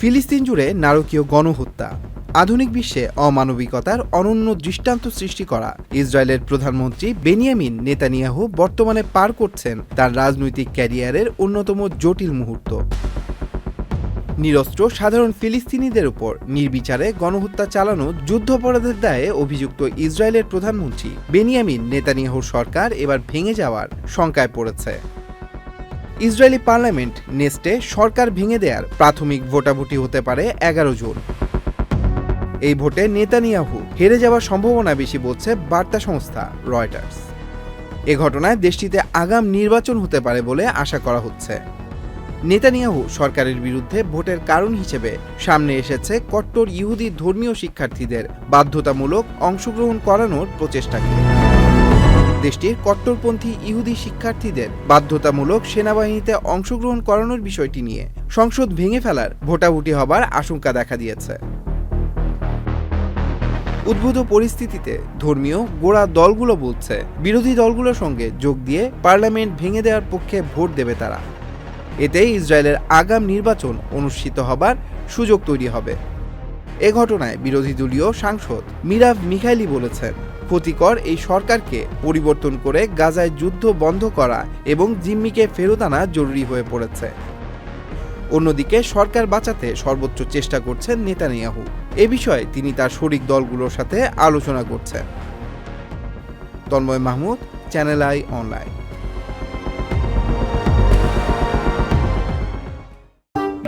ফিলিস্তিন জুড়ে নারকীয় গণহত্যা, আধুনিক বিশ্বে অমানবিকতার অনন্য দৃষ্টান্ত সৃষ্টি করা। ইসরায়েলের প্রধানমন্ত্রী বেনিয়ামিন নেতানিয়াহু বর্তমানে পার করছেন তার রাজনৈতিক ক্যারিয়ারের অন্যতম জটিল মুহূর্ত। নিরস্ত্র সাধারণ ফিলিস্তিনিদের উপর নির্বিচারে গণহত্যা চালানো যুদ্ধাপরাধের দায়ে অভিযুক্ত ইসরায়েলের প্রধানমন্ত্রী বেনিয়ামিন নেতানিয়াহুর সরকার এবার ভেঙে যাওয়ার শঙ্কায় পড়েছে। ইসরায়েলি পার্লামেন্ট নেস্টে সরকার ভেঙে দেয়ার প্রাথমিক ভোটাভুটি হতে পারে এগারো জুন। এই ভোটে নেতানিয়াহু হেরে যাওয়ার সম্ভাবনা বেশি বলছে বার্তা সংস্থা রয়টার্স। এ ঘটনায় দেশটিতে আগাম নির্বাচন হতে পারে বলে আশা করা হচ্ছে। নেতানিয়াহু সরকারের বিরুদ্ধে ভোটের কারণ হিসেবে সামনে এসেছে কট্টর ইহুদি ধর্মীয় শিক্ষার্থীদের বাধ্যতামূলক অংশগ্রহণ করানোর প্রচেষ্টাকে। দেশটির কট্টরপন্থী ইহুদি শিক্ষার্থীদের বাধ্যতামূলক সেনাবাহিনীতে অংশগ্রহণ করানোর বিষয়টি নিয়ে সংসদ ভেঙে ফেলার ভোটাভুটি হবার আশঙ্কা দেখা দিয়েছে। উদ্ভূত পরিস্থিতিতে ধর্মীয় গোড়া দলগুলো বলছে, বিরোধী দলগুলোর সঙ্গে যোগ দিয়ে পার্লামেন্ট ভেঙে দেওয়ার পক্ষে ভোট দেবে তারা। এতে ইসরায়েলের আগাম নির্বাচন অনুষ্ঠিত হবার সুযোগ তৈরি হবে। এ ঘটনায় বিরোধী দলীয় সাংসদ মিরাভ মিখাইলি বলেছেন, ক্ষতিকর এই সরকারকে পরিবর্তন করে গাজায় যুদ্ধ বন্ধ করা এবং জিম্মিকে ফেরত আনা জরুরি হয়ে পড়েছে। অন্যদিকে সরকার বাঁচাতে সর্বোচ্চ চেষ্টা করছেন নেতানিয়াহু। এ বিষয়ে তিনি তার শরিক দলগুলোর সাথে আলোচনা করছেন। Tanmoy Mahmud, channel I online.